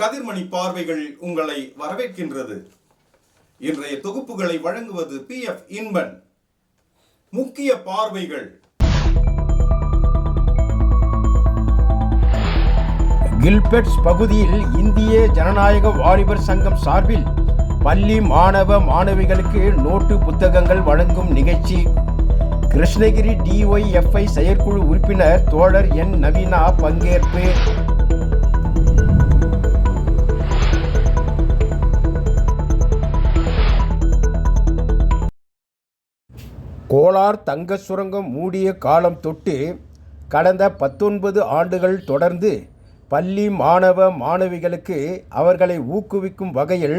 கதிர்மணி பார்வைகள் உங்களை வரவேற்கின்றது. இன்றைய தொகுப்புகளை வழங்குவது பி. எஃப். இன்பன். முக்கிய பார்வைகள். கில்பெட்ஸ் பகுதியில் இந்திய ஜனநாயக வாலிபர் சங்கம் சார்பில் பள்ளி மாணவ மாணவிகளுக்கு நோட்டு புத்தகங்கள் வழங்கும் நிகழ்ச்சி. கிருஷ்ணகிரி டிஒய்எஃப்ஐ செயற்குழு உறுப்பினர் தோழர் என் நவீனா பங்கேற்பு. கோலார் தங்க சுரங்கம் மூடிய காலம் தொட்டு கடந்த பத்தொன்பது ஆண்டுகள் தொடர்ந்து பள்ளி மாணவ மாணவிகளுக்கு அவர்களை ஊக்குவிக்கும் வகையில்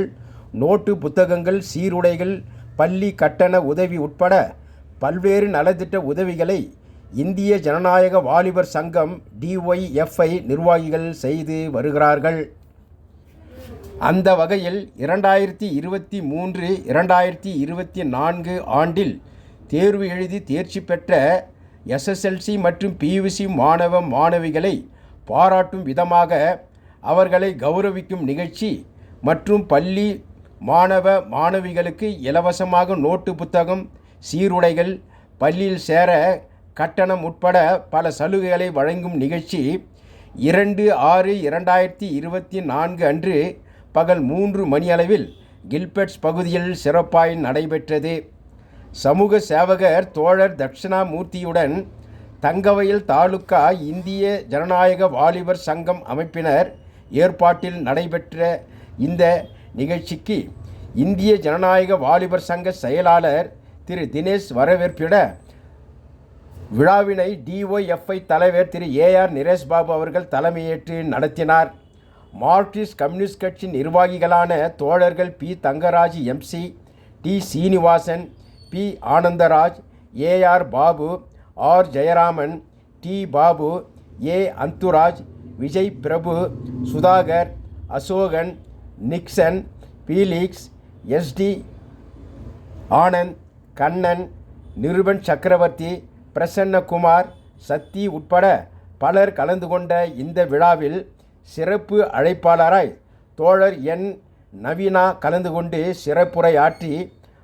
நோட்டு புத்தகங்கள் சீருடைகள் பள்ளி கட்டண உதவி உட்பட பல்வேறு நலத்திட்ட உதவிகளை இந்திய ஜனநாயக வாலிபர் சங்கம் டிஒய்எஃப்ஐ நிர்வாகிகள் செய்து வருகிறார்கள். அந்த வகையில் இரண்டாயிரத்தி இருபத்தி மூன்று இரண்டாயிரத்தி இருபத்தி நான்கு ஆண்டில் தேர்வு எழுதி தேர்ச்சி பெற்ற எஸ்எஸ்எல்சி மற்றும் பியூசி மாணவ மாணவிகளை பாராட்டும் விதமாக அவர்களை கௌரவிக்கும் நிகழ்ச்சி மற்றும் பள்ளி மாணவ மாணவிகளுக்கு இலவசமாக நோட்டு புத்தகம் சீருடைகள் பள்ளியில் சேர கட்டணம் உட்பட பல சலுகைகளை வழங்கும் நிகழ்ச்சி இரண்டு ஆறு இரண்டாயிரத்தி இருபத்தி நான்கு அன்று பகல் மூன்று மணியளவில் கில்பெட்ஸ் பகுதியில் சிறப்பாய் நடைபெற்றது. சமூக சேவகர் தோழர் தட்சிணாமூர்த்தியுடன் தங்கவயல் தாலுகா இந்திய ஜனநாயக வாலிபர் சங்கம் அமைப்பினர் ஏற்பாட்டில் நடைபெற்ற இந்த நிகழ்ச்சிக்கு இந்திய ஜனநாயக வாலிபர் சங்க செயலாளர் திரு தினேஷ் வரவேற்பிட விழாவினை டிஒய்எஃப்ஐ தலைவர் திரு ஏஆர் நிரேஷ் பாபு அவர்கள் தலைமையேற்று நடத்தினார். மார்க்சிஸ்ட் கம்யூனிஸ்ட் கட்சி நிர்வாகிகளான தோழர்கள் P Thangaraj M C T Srinivasan P. Anandaraj A R Babu R. Jayaraman T. Babu A. Anthuraj Vijay Prabhu Sudhakar Asokan Nixon Felix S T Anand Kannan Nirupan Chakravarthy Prasannakumar Sathy உட்பட பலர் கலந்து கொண்ட இந்த விழாவில் சிறப்பு அழைப்பாளராய் தோழர் என். நவீனா கலந்து கொண்டு சிறப்புரை ஆற்றி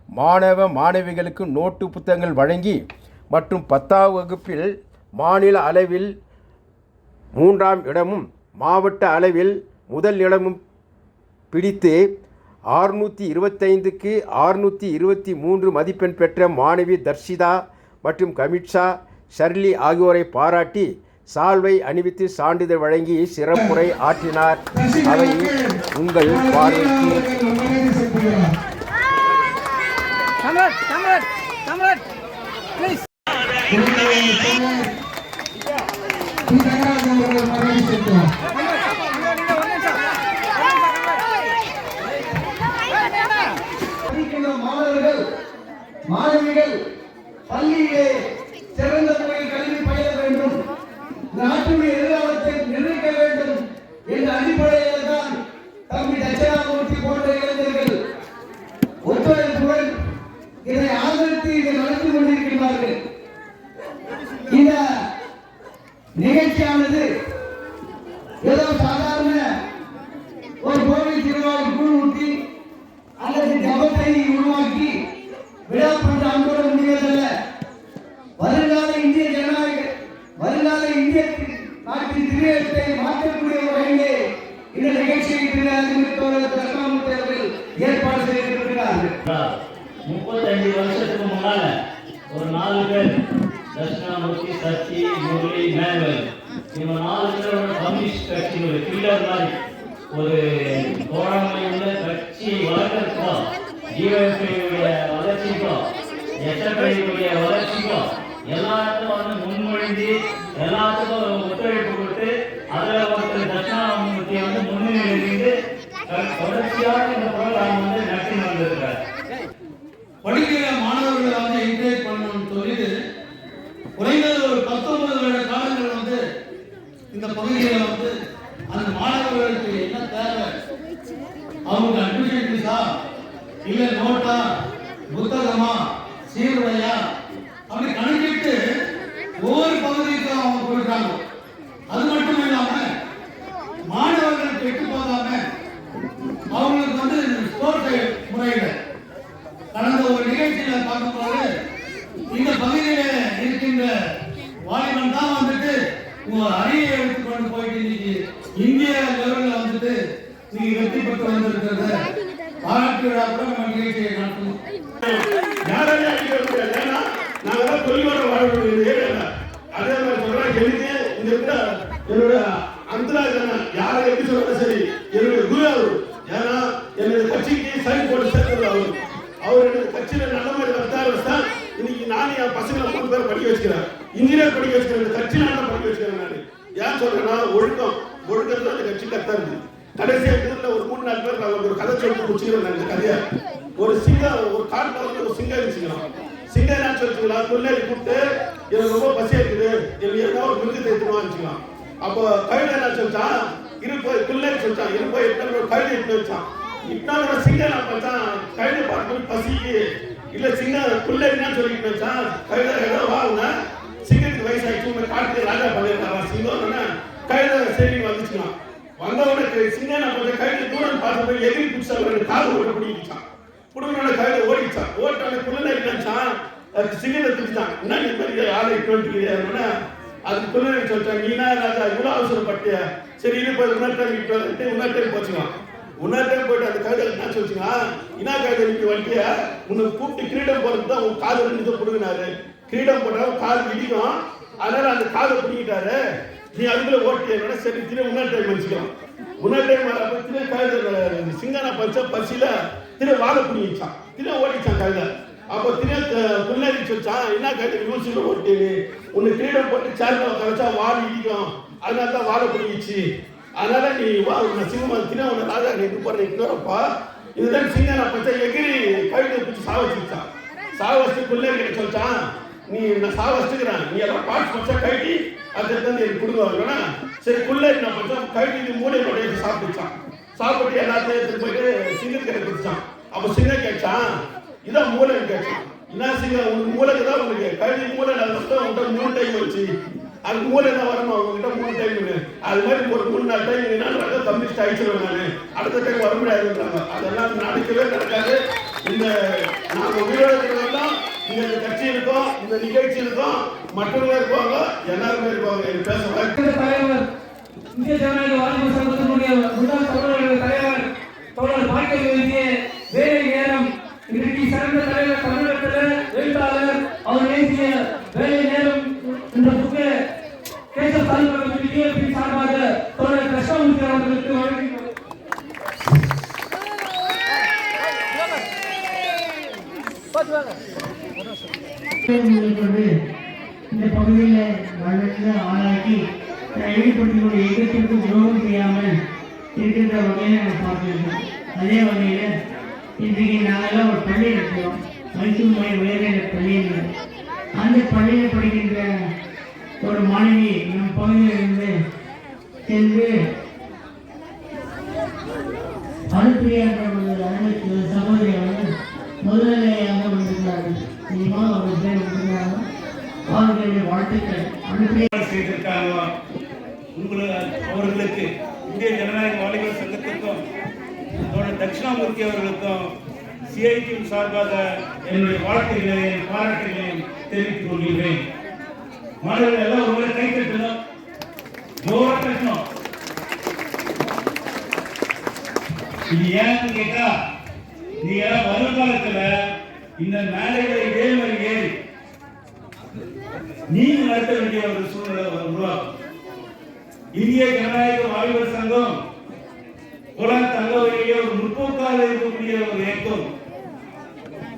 மாணவ மாணவிகளுக்கு நோட்டு புத்தகங்கள் வழங்கி மற்றும் பத்தாம் வகுப்பில் மாநில அளவில் மூன்றாம் இடமும் மாவட்ட அளவில் முதல் இடமும் பிடித்து ஆறுநூற்றி இருபத்தைந்துக்கு ஆறுநூற்றி இருபத்தி மூன்று மதிப்பெண் பெற்ற மாணவி தர்ஷிதா மற்றும் கமிட்ஷா ஷர்லி ஆகியோரை பாராட்டி சால்வை அணிவித்து சான்றிதழ் வழங்கி சிறப்புரை ஆற்றினார். அவை உங்கள் பார்வைக்கு படிக்கின்ற மாணவர்கள் மாணவிகள் பள்ளியிலே சிறந்த முறையில் கல்வி பயில வேண்டும் நாட்டுடைய எதிர்காலத்தை நிர்ணயிக்க வேண்டும் என்ற அடிப்படையில் தான் தம்பி தட்சிணாமூர்த்தி போன்ற இளைஞர்கள் ஒத்துழைப்புடன் இதை ஆதரித்து இதை நடத்தி கொண்டிருக்கிறார்கள் இந்த நிகழ்ச்சியானது. ஏதோ சாதாரண ஒரு கோவில் திருவிழாவில் கூழ் ஊட்டி அல்லது ஜபத்தை உருவாக்கி விழா பண்ற அன்போட முடிவதல்ல வருங்கால இந்திய ஜனநாயக வருங்கால இந்திய நாட்டின் திரையத்தை மாற்றக்கூடிய வகையிலே இந்த நிகழ்ச்சியை திரு அறிவித்தோர் அவர்கள் ஏற்பாடு செய்திருக்கிறார்கள் முப்பத்தஞ்சு வருஷத்துக்கு முன்னால ஒரு நாலு பேர் தட்சிணாமூர்த்தி சச்சி முரளி மேனுவல் இவங்க நாலு பேரோட கம்யூனிஸ்ட் கட்சி ஒரு கில்லர் மாதிரி. ஒரு தோழமை உள்ள கட்சி வளர்க்கறதுக்கும் ஜீவனுடைய வளர்ச்சிக்கும் எஸ்எஃப்ஐடைய வளர்ச்சிக்கும் எல்லாத்துக்கும் வந்து முன்மொழிந்து எல்லாத்துக்கும் ஒத்துழைப்பு கொடுத்து அதில் ஒருத்தர் தட்சிணாமூர்த்தியை வந்து முன்னிலையிலிருந்து தொடர்ச்சியாக இந்த போராட்டம் வந்து நடத்தி வந்திருக்காரு படிக்கிற மாணவர் கொள்கைகளை வந்து அந்த மாணவர்களுக்கு என்ன தேவை? அவங்க அட்மிஷன் ஃபீஸா இல்ல நோட்டா புத்தகமா? சீருடையா? அப்படி கணக்கிட்டு ஒவ்வொரு பகுதிக்கும் அவங்க கொடுக்குறாங்க அது மட்டும் இல்லாம மாணவர்கள் கெட்டு போகாம அவங்களுக்கு வந்து ஸ்போர்ட் முறையில் கடந்த ஒரு நிகழ்ச்சியில பார்க்கும்போது இந்த பகுதியில இருக்கின்ற வாலிபன் தான் வந்துட்டு உங்க அரிய எடுத்து நீங்க வெற்றி பெற்று வந்திருக்கிறது. பாராட்டு விழா கூட நம்ம நிகழ்ச்சியை நடத்தணும் யாராலையும் அடிக்க முடியாது. ஏன்னா தொழிலோட அதே மாதிரி சொல்றேன் எனக்கு இந்த என்னோட அந்தராஜன யாரை எப்படி சரி என்னுடைய குரு அவர். ஏன்னா என்னுடைய கட்சிக்கு சைன் போட்டு சேர்த்தது அவர். அவர் எனக்கு கட்சியில நல்ல மாதிரி இன்னைக்கு நானும் என் பசங்களை மூணு பேர் படிக்க வச்சுக்கிறேன். இன்ஜினியர் படிக்க வச்சுக்கிறேன். கட்சி நான் ஏன் சொல்றேன்னா ஒழுக்கம் ஒழுக்கத்துல அந்த கட்சி கத்தா இருக்கு கடைசியா இதுல ஒரு மூணு நாலு பேர் நான் ஒரு கதை சொல்லி முடிச்சுக்கிறேன் நான் இந்த கதையை ஒரு சிங்கம் ஒரு காட்டுல வந்து ஒரு சிங்கம் இருந்துச்சுக்கலாம் சிங்கம் என்ன சொல்லிச்சுக்கலாம் கூப்பிட்டு எனக்கு ரொம்ப பசியா இருக்குது எனக்கு ஏதாவது ஒரு மிருகத்தை எடுத்துன்னு வச்சுக்கலாம். அப்போ கழுதை என்ன சொல்லிச்சான் இருப்போ பிள்ளைன்னு சொல்லிச்சான். இருப்போ எத்தனை ஒரு கழுதை எடுத்து வச்சான். இட்டான சிங்கம் நான் பார்த்தான் கழுதை பார்த்து பசி இல்ல சிங்கம் கொள்ளை என்ன சொல்லிட்டு வச்சான் கழுதை ஏதோ வாங்க சிங்கத்துக்கு வயசாயிடுச்சு. உங்க காட்டுக்கு ராஜா பண்ணிருக்காரா சிங்கம்? கழுதை சரி வந்துச்சுக்கலாம் வந்தவனுக்கு சிங்கம் நான் பார்த்த கழுதை தூரம் பார்த்த போய் எதிரி பிடிச்சா காது ஓட்ட பிடிக்கிச்சான் குடும்பனோட கையில ஓடிச்சான் ஓட்டான பிள்ளை என்னச்சான் அதுக்கு சிங்கத்தை திட்டான் என்ன நீ பெரிய ஆளை இட்டு அதுக்கு பிள்ளைங்க சொல்லிட்டாங்க நீனா ராஜா? இவ்வளவு அவசரப்பட்டிய? சரி இது போய் உணர்த்த விட்டு உணர்த்தே போச்சுக்கலாம் உணர்த்தே போயிட்டு அந்த கவிதை என்ன சொல்லுச்சுங்க இனா கையில நீங்க வண்டிய? உன்னை கூப்பிட்டு கிரீடம் போறது தான் உன் காது ரெண்டு இதை பிடுங்கினாரு. கிரீடம் போட்டா காது இடிக்கும். அதனால அந்த காதை பிடிக்கிட்டாரு நீ அதுக்குள்ள ஓட்டிய? சரி திரும்ப உணர் டைம் வச்சுக்கலாம் உணர் டைம் வரப்ப திரு கையில சிங்கனா பச்சை பசியில திரும்ப வாழை பிடிங்கிச்சான் திரும்ப ஓடிச்சான் கவிதை அப்போ திரு புள்ளரி வச்சான் என்ன கேட்டு யூசில ஓட்டி உன்னை கிரீடம் போட்டு சேர்ல கரைச்சா வாழை இடிக்கும். அதனால தான் வாழை பிடிச்சி அதனால நீ வா உன்னை சிங்கமா திரு உன்னை ராஜா நீ இது பண்ண இன்னொருப்பா இதுதான் சிங்கனா பச்சை எகிரி கையில பிடிச்சி சாவச்சிருச்சான் சாவச்சு கிட்ட வச்சான் நீ நான் சாவச்சுக்கிறேன் நீ எல்லாம் பாட்டு பச்சா கழட்டி அதை எடுத்து எனக்கு கொடுங்க. சரி பிள்ளை என்ன பண்ணான் கழட்டி இது மூளை கொண்டு சாப்பிட்டுச்சான். சாப்பிட்டு எல்லாத்தையும் எடுத்து போயிட்டு சிங்கத்தை குடிச்சான் அப்போ சிங்கம் கேட்டான் இதான் மூளை கேட்டான் என்ன சிங்கம் உனக்கு மூளைக்கு தான் உங்களுக்கு. கைதி மூளை நான் உங்கள்கிட்ட மூணு டைம் வச்சு அதுக்கு மூளை என்ன வரணும் உங்ககிட்ட மூணு டைம் அது மாதிரி ஒரு மூணு நாலு டைம் என்ன தம்பி ஆயிடுச்சிருவேன் நான். அடுத்த டைம் வர முடியாதுன்றாங்க. அதெல்லாம் நடக்கவே நடக்காது. இந்த நாம உயிரிழக்கிறதெல்லாம் இந்த கட்சி இருக்கோம். இந்த நிகழ்ச்சி இருக்கோம். மற்றவங்க இருப்பாங்க. எல்லாருமே இருப்பாங்க. எனக்கு பேச தலைவர் இந்திய ஜனநாயக வாலிபர் சங்கத்தினுடைய முன்னாள் தமிழர்கள் தலைவர் தோழர் பாக்கிய வேலை நேரம் இன்றைக்கு சிறந்த தலைவர் தமிழகத்தில் எழுத்தாளர் அவர் எழுதிய வேலை நேரம் என்ற புக்கு கேசவ தாலுகா டிஎப்பி சார்பாக தோழர் கிருஷ்ணமூர்த்தி அவர்களுக்கு வழங்கி இந்த பகுதியில் வளர்ந்து ஆளாக்கி ஈடுபட்டுள்ள இயக்கத்திற்கு துரோகம் செய்யாமல் இருக்கின்ற வகையில் நாங்கள் பார்த்துருக்கோம். அதே வகையில் இன்றைக்கு நாங்கள்லாம் ஒரு பள்ளி இருக்கிறோம் மைசூர் மொழி உயர்நிலை பள்ளியில். அந்த பள்ளியில் படிக்கின்ற ஒரு மாணவி நம் பகுதியிலிருந்து சென்று அனுப்பியாக ஒரு அருமை சகோதரி அவர்கள் முதல்நிலையாக வந்திருக்கிறார்கள் நிச்சயமாக அவர்கள் பேர் வந்திருக்கிறார்கள் அவர்களுடைய வாழ்த்துக்கள். அனுப்பிரியா செய்திருக்காங்க. உங்களுக்கு அவர்களுக்கு இந்திய ஜனநாயக வாலிபர் சங்கத்திற்கும் தட்சிணாமூர்த்தி அவர்களுக்கும் சிஐடியின் சார்பாக என்னுடைய வாழ்த்துக்களையும் பாராட்டுகளையும் தெரிவித்துக் கொள்கிறேன். மாணவர்கள் எல்லாம் ஒரு முறை கை தட்டணும். ஜோரா தட்டணும். இது ஏன்னு கேட்டா நீங்க வருங்காலத்துல இந்த மேடைகளை இதே மாதிரி ஏறி நீங்க நடத்த வேண்டிய ஒரு சூழ்நிலை உருவாக்கும் இந்திய ஜனநாயக வாலிபர் சங்கம் குலம் தங்க ஒரு முற்போக்காக இருக்கக்கூடிய ஒரு இயக்கம்.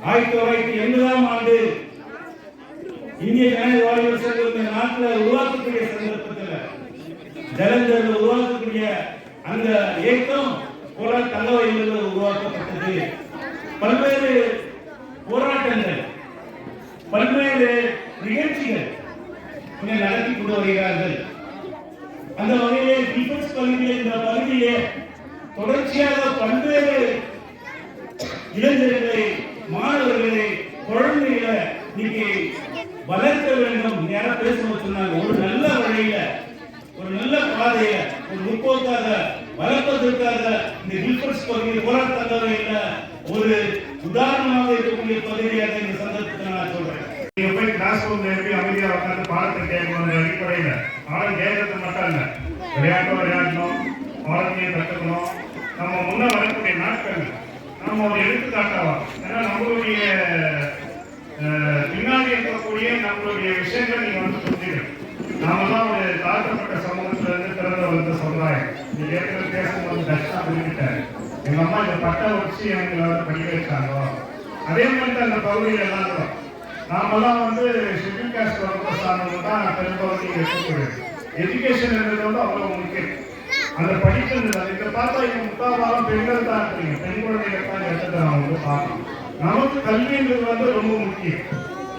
ஆயிரத்தி தொள்ளாயிரத்தி எண்பதாம் ஆண்டு இந்திய ஜனநாயக வாலிபர் சங்கம் இந்த நாட்டில் உருவாக்கக்கூடிய சந்தர்ப்பத்தில் ஜலந்தரில் உருவாக்கக்கூடிய அந்த இயக்கம் குலம் தங்க உருவாக்கப்பட்டது. பல்வேறு போராட்டங்கள் பல்வேறு நிகழ்ச்சிகள் இங்கே நடத்தி கொண்டு வருகிறார்கள். அந்த வகையிலே டிஃபென்ஸ் பகுதியில் இந்த பகுதியிலே தொடர்ச்சியாக பல்வேறு இளைஞர்களை மாணவர்களை குழந்தைகளை இன்னைக்கு வளர்க்க வேண்டும் யாரும் பேசணும் சொன்னாங்க. ஒரு நல்ல வழியில ஒரு நல்ல பாதையில ஒரு முற்போக்காக வளர்ப்பதற்காக இந்த டிஃபென்ஸ் பகுதியில் போராட்டத்தவரையில ஒரு உதாரணமாக இருக்கக்கூடிய பகுதியாக இந்த சந்தர்ப்பத்தில் நான் சொல்றேன். நீங்க போய் கிளாஸ் ரூம்ல எப்படி அமைதியா உட்காந்து பாடத்தை கேட்கணும் அடிப்படையில்? ஆனால் கேட்கறது மட்டும் இல்ல. விளையாட்டு விளையாடணும். பாடத்தை கற்றுக்கணும் நம்ம முன்ன வரக்கூடிய நாட்கள் நம்ம ஒரு எடுத்துக்காட்டாவா? ஏன்னா நம்மளுடைய பின்னாடி இருக்கக்கூடிய நம்மளுடைய விஷயங்கள் நீங்க வந்து தோட்டிடும் நாம தான் ஒரு தாழ்த்தப்பட்ட சமூகத்துல இருந்து பிறந்த வந்த சமுதாயம். நீ ஏற்கனவே பேசும்போது தர்ஷனா புரிஞ்சுக்கிட்டாரு. எங்க அம்மா இந்த பட்டை வச்சு எங்களை படிக்க வச்சாங்களோ அதே மாதிரி அந்த பகுதியில் எல்லாரும். நாமெல்லாம் வந்து ஷெட்யூல் காஸ்ட் வகுப்பு சார்ந்தவங்க தான் பெரும்பகுதி இருக்கக்கூடியது எஜுகேஷன் என்றது வந்து அவ்வளவு முக்கியம். அதை படிக்கிறது இதை பார்த்தா இங்க முக்காவாரம் பெண்கள் தான் இருக்கிறீங்க பெண் குழந்தைகள் தான் எடுத்துட்டு நான் வந்து பார்க்கணும். நமக்கு கல்வின்றது வந்து ரொம்ப முக்கியம்.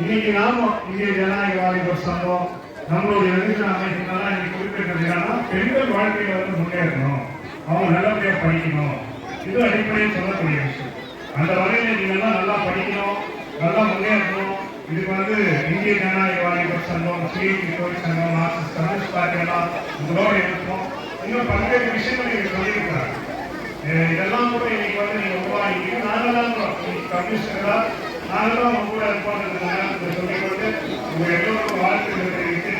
இன்னைக்கு நாம இந்திய ஜனநாயக வாலிபர் சங்கம் நம்மளுடைய வெகுஜன அமைப்புனால இன்னைக்கு குறிப்பிட்டது என்னன்னா பெண்கள் வாழ்க்கையில வந்து முன்னேறணும். அவங்க நல்லபடியா படிக்கணும். இது அடிப்படையில் சொல்லக்கூடிய விஷயம். அந்த வகையில நீங்க எல்லாம் நல்லா படிக்கணும் நல்லா முன்னேறணும். இதுக்கு வந்து இந்திய ஜனநாயக வாலிபர் சங்கம் சிஐடி தொழிற்சங்கம் சங்கம் மார்க்சிஸ்ட் கம்யூனிஸ்ட் பார்ட்டி எல்லாம் உங்களோட இருக்கும். இன்னும் பல்வேறு விஷயங்கள் நீங்க சொல்லியிருக்கிறாங்க இதெல்லாம் கூட இன்னைக்கு வந்து நீங்க உருவாக்கி நாங்கள் கம்யூனிஸ்டர்களா உங்க கூட இருப்போன்றதுனால சொல்லிக்கொண்டு உங்க எல்லோருக்கும் வாழ்த்துக்களை தெரிவித்து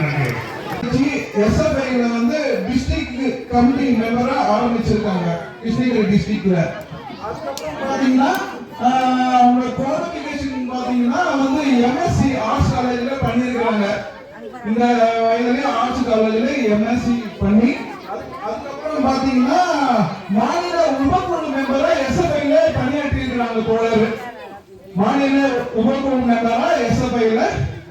நன்றி. எஸ்எஃப்ஐல வந்து டிஸ்ட்ரிக்ட் கமிட்டி மெம்பரா ஆரம்பிச்சிருக்காங்க கிருஷ்ணகிரி டிஸ்ட்ரிக்ட்ல அதுக்கப்புறம் பாத்தீங்கன்னா அவங்களோட குவாலிஃபிகேஷன் பாத்தீங்கன்னா வந்து எம்எஸ்சி ஆர்ட்ஸ் காலேஜ்ல பண்ணியிருக்காங்க இந்த வயதுலயே ஆர்ட்ஸ் காலேஜ்ல எம்எஸ்சி பண்ணி அதுக்கப்புறம் பாத்தீங்கன்னா மாநில உபக்குழு மெம்பரா எஸ்எஃப்ஐல பணியாற்றி இருக்கிறாங்க தோழர். மாநில உபக்குழு மெம்பரா எஸ்எஃப்ஐல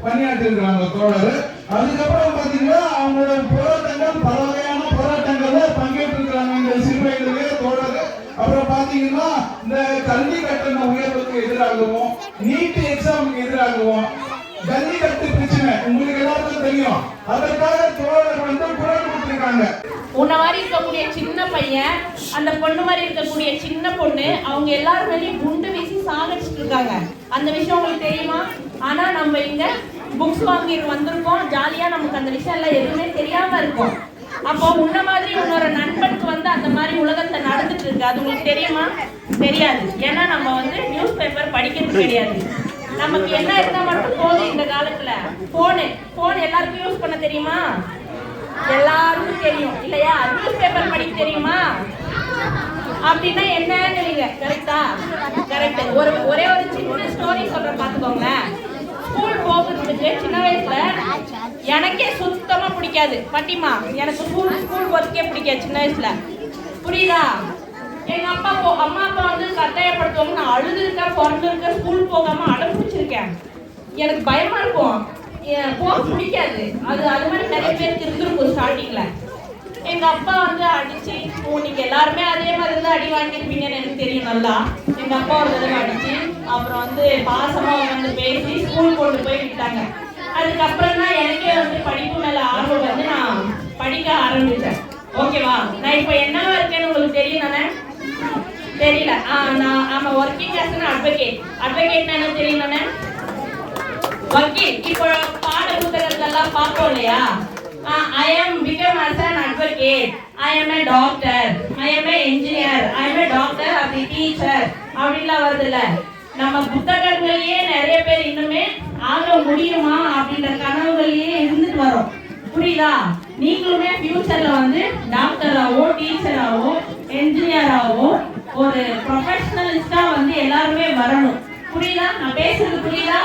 பணியாற்றி இருக்கிறாங்க தோழர். அதுக்கப்புறம் பாத்தீங்கன்னா அவங்களோட போராட்டங்கள் பல வகையான போராட்டங்கள்ல பங்கேற்று இருக்கிறாங்க இந்த சிறு தோழர். அப்புறம் பாத்தீங்கன்னா இந்த கல்வி கட்டண உயர்வுக்கு எதிராகவும் நீட் எக்ஸாமுக்கு எதிராகவும் ஜல்லிக்கட்டு உங்களுக்கு எல்லாருக்கும் தெரியும். அதற்காக தோழர் வந்து குரல் கொடுத்திருக்காங்க. உன்னை மாதிரி இருக்கக்கூடிய சின்ன பையன் அந்த பொண்ணு மாதிரி இருக்கக்கூடிய சின்ன பொண்ணு அவங்க எல்லாரும் மேலேயும் குண்டு வீசி சாகடிச்சிட்டு இருக்காங்க. அந்த விஷயம் உங்களுக்கு தெரியுமா? ஆனா நம்ம இங்க புக்ஸ் வாங்கிட்டு வந்திருக்கோம். ஜாலியா நமக்கு அந்த விஷயம் எல்லாம் எதுவுமே தெரியாம இருக்கும். அப்போ உன்ன மாதிரி உன்னோட நண்பனுக்கு வந்து அந்த மாதிரி உலகத்துல நடந்துட்டு இருக்கு. அது உங்களுக்கு தெரியுமா? தெரியாது. ஏன்னா நம்ம வந்து நியூஸ் பேப்பர் படிக்கிறது கிடையாது. நமக்கு என்ன இருந்தா மட்டும் போதும் இந்த காலத்துல. போனு போன் எல்லாருக்கும் யூஸ் பண்ண தெரியுமா? எல்லாருக்கும் தெரியும். இல்லையா? நியூஸ் பேப்பர் படிக்க தெரியுமா? அப்படின்னா என்னன்னு நீங்க கரெக்டா கரெக்ட் ஒரு ஒரே ஒரு சின்ன ஸ்டோரி சொல்றேன் பாத்துக்கோங்களேன் ஸ்கூல் போகிறதுக்கு சின்ன வயசுல எனக்கே சுத்தமா பிடிக்காது. பட்டிமா எனக்கு ஸ்கூல் ஸ்கூல் ஒர்க்கே பிடிக்காது சின்ன வயசுல. புரியுதா? எங்க அப்பா போ அம்மா அப்பா வந்து கட்டாயப்படுத்துவாங்க. நான் அழுதுருக்கேன் பிறந்திருக்கேன். ஸ்கூல் போகாம அடம் பிடிச்சிருக்கேன் எனக்கு பயமா இருக்கும். போக பிடிக்காது. அது அது மாதிரி நிறைய பேருக்கு இருந்திருக்கும் ஸ்டார்டிங்ல எங்க அப்பா வந்து அடிச்சு ஓ நீங்க எல்லாருமே அதே மாதிரி தான் அடி வாங்கியிருப்பீங்கன்னு எனக்கு தெரியும் நல்லா. எங்க அப்பா ஒரு தடவை அடிச்சு அப்புறம் வந்து பாசமா வந்து பேசி ஸ்கூல் கொண்டு போய் விட்டாங்க. அதுக்கப்புறம் தான் எனக்கே வந்து படிப்பு மேல ஆர்வம் வந்து நான் படிக்க ஆரம்பிச்சேன். ஓகேவா நான் இப்போ என்னவா இருக்கேன்னு உங்களுக்கு தெரியும் தானே? தெரியல. ஆ நான் ஆமா ஒர்க்கிங் ஆஸ் அன் அட்வொகேட் அட்வொகேட்னா என்ன தெரியும் வக்கீல் இப்போ பாட புத்தகத்துல எல்லாம் பார்ப்போம் இல்லையா? I am become as an advocate I am a doctor I am A engineer I am a doctor அப்படி டீச்சர் அப்படின்லாம் வருதுல்ல. நம்ம புத்தகங்களையே நிறைய பேர் இன்னுமே ஆக முடியுமா அப்படின்ற கனவுகளையே இருந்துட்டு வரோம். புரியுதா? நீங்களுமே ஃபியூச்சர்ல வந்து டாக்டராகவோ டீச்சராகவோ என்ஜினியராகவோ ஒரு ப்ரொஃபஷனலிஸ்டா வந்து எல்லாருமே வரணும். புரியுதா? நான் பேசுறது புரியுதா?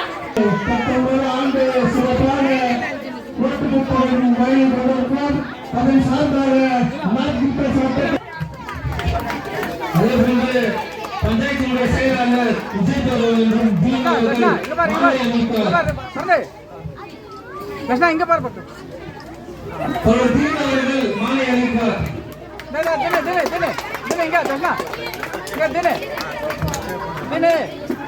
அதன் சார்பாக பஞ்சாயத்தினுடைய செயலாளர் விஜய் அவர்கள். கிருஷ்ணா இங்க பாரு பட்டு மாலை அணிவிப்பார் தினே தினே தினே தினே தினே இங்க